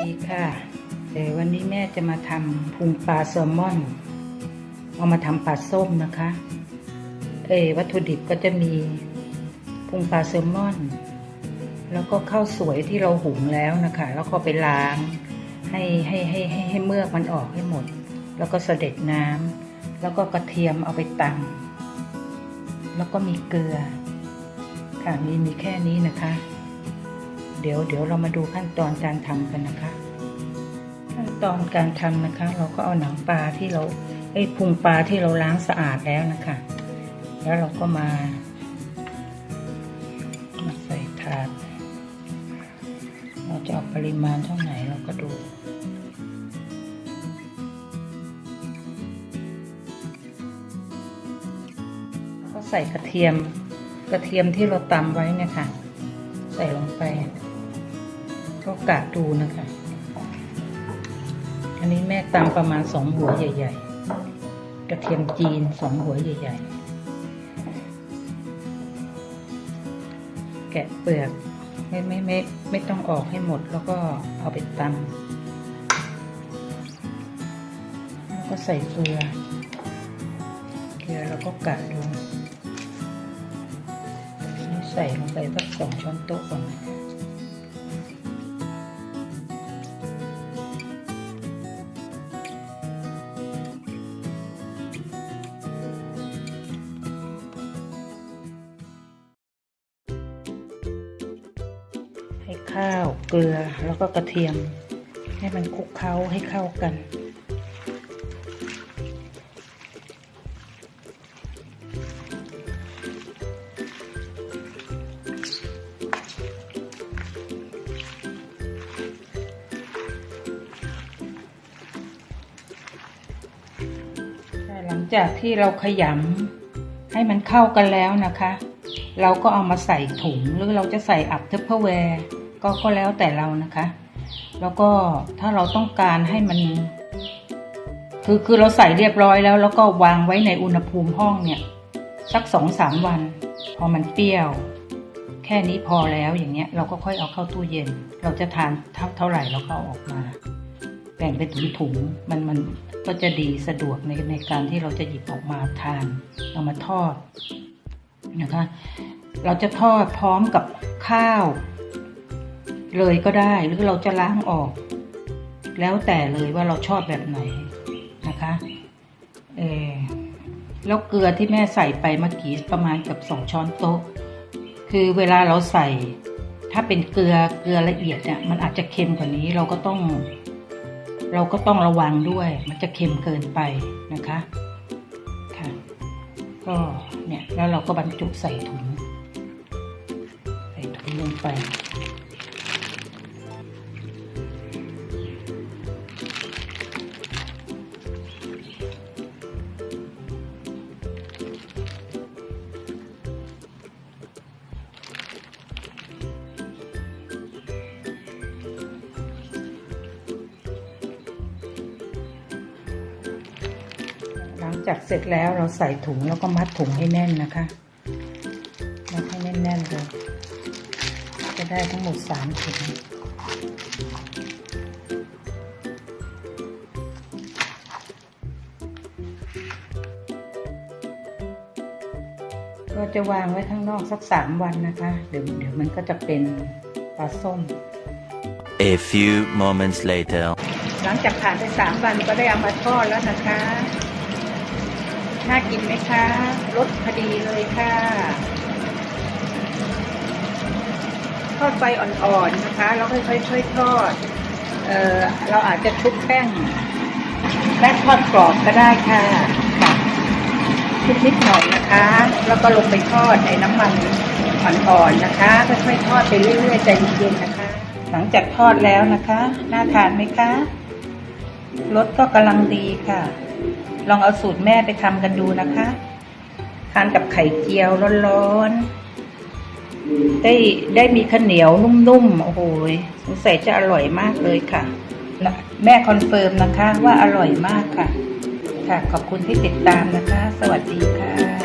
ดีค่ะเดี๋ยววันนี้แม่จะมาทำพุงปลาแซลมอน เอามาทำปลาส้มนะคะ เอวัตถุดิบก็จะมีพุงปลาแซลมอน แล้วก็ข้าวสวยที่เราหุงแล้วนะคะ แล้วก็ไปล้าง ให้ให้ให้ให้ให้เมือกมันออกให้หมด แล้วก็เสด็จน้ำแล้วก็กระเทียมเอาไปตำแล้วก็มีเกลือค่ะมีมีแค่นี้นะคะ เดี๋ยวเดี๋ยวเรามาดูขั้นตอนการทำกันนะคะ ขั้นตอนการทำนะคะ เราก็เอาหนังปลาที่เราไอ้พุงปลาที่เราล้างสะอาดแล้วนะคะ แล้วเราก็มามาใส่ถาด เราจะเอาปริมาณเท่าไหร่เราก็ดูก็ใส่กระเทียมกระเทียมที่เราตำไว้เนี่ยค่ะ ใส่ลงไป ก็กะดูนะคะ อันนี้แม่ตำประมาณสองหัวใหญ่ ๆ กระเทียมจีนสองหัวใหญ่ ๆ แกะเปลือกไม่ไม่ไม่ไม่ต้องออกให้หมดแล้วก็เอาไปตำแล้วก็ใส่เกลือเกลือแล้วก็กะดูใส่ลงไปสักสองช้อนโต๊ะก่อนนะ ให้ข้าวเกลือแล้วก็กระเทียม ให้มันคลุกเคล้าให้เข้ากัน หลังจากที่เราขยำให้มันเข้ากันแล้วนะคะเราก็เอามาใส่ถุงหรือเราจะใส่อับเทปเปอร์แวร์ ก็ก็แล้วแต่เรานะคะ แล้วก็ถ้าเราต้องการให้มัน คือคือเราใส่เรียบร้อยแล้ว แล้วก็วางไว้ในอุณหภูมิห้องเนี่ย สักสองสามวัน พอมันเปรี้ยว แค่นี้พอแล้วอย่างเงี้ย เราก็ค่อยเอาเข้าตู้เย็น เราจะทานเท่าเท่าไหร่เราก็อาออกมา แบ่งเป็นถุงๆมันมันก็จะดีสะดวกในในการที่เราจะหยิบออกมาทานเอามาทอดนะคะ เราจะทอดพร้อมกับข้าว เลยก็ได้หรือเราจะล้างออก แล้วแต่เลยว่าเราชอบแบบไหนนะคะเออแล้วเกลือที่แม่ใส่ไปเมื่อกี้ประมาณกับสองช้อนโต๊ะ คือเวลาเราใส่ ถ้าเป็นเกลือเกลือละเอียดเนี่ยมันอาจจะเค็มกว่านี้เราก็ต้อง เราก็ต้องระวังด้วย มันจะเค็มเกินไปนะคะค่ะก็เนี่ยแล้วเราก็บรรจุใส่ถุง ใส่ถุงลงไป หลังจากเสร็จแล้วเราใส่ถุงแล้วก็มัดถุงให้แน่นนะคะมัดให้แน่นๆเลยจะได้ทั้งหมดสามถุงก็จะวางไว้ข้างนอกสักสามวันนะคะ เดี๋ยวเดี๋ยวมันก็จะเป็นปลาส้ม A few moments later. หลังจากผ่านไปสามวันก็ได้เอามาทอดแล้วนะคะ น่ากินไหมคะรสพอดีเลยค่ะทอดไฟอ่อนๆนะคะ แล้วค่อยๆช่วยทอดเอ่อเราอาจจะชุบแป้งแป้งทอดกรอบก็ได้ค่ะค่ะชุบนิดหน่อยนะคะ แล้วก็ลงไปทอดในน้ำมันอ่อนๆนะคะค่อยๆทอดไปเรื่อยๆใจเย็นๆนะคะ หลังจากทอดแล้วนะคะ น่าทานไหมคะรสก็กำลังดีค่ะ ลองเอาสูตรแม่ไปทำกันดูนะคะ ทานกับไข่เจียวร้อนๆ ได้ได้มีข้าวเหนียวนุ่มๆ โอ้โหสงสัยจะอร่อยมากเลยค่ะนะแม่คอนเฟิร์มนะคะว่าอร่อยมากค่ะ ค่ะขอบคุณที่ติดตามนะคะ สวัสดีค่ะ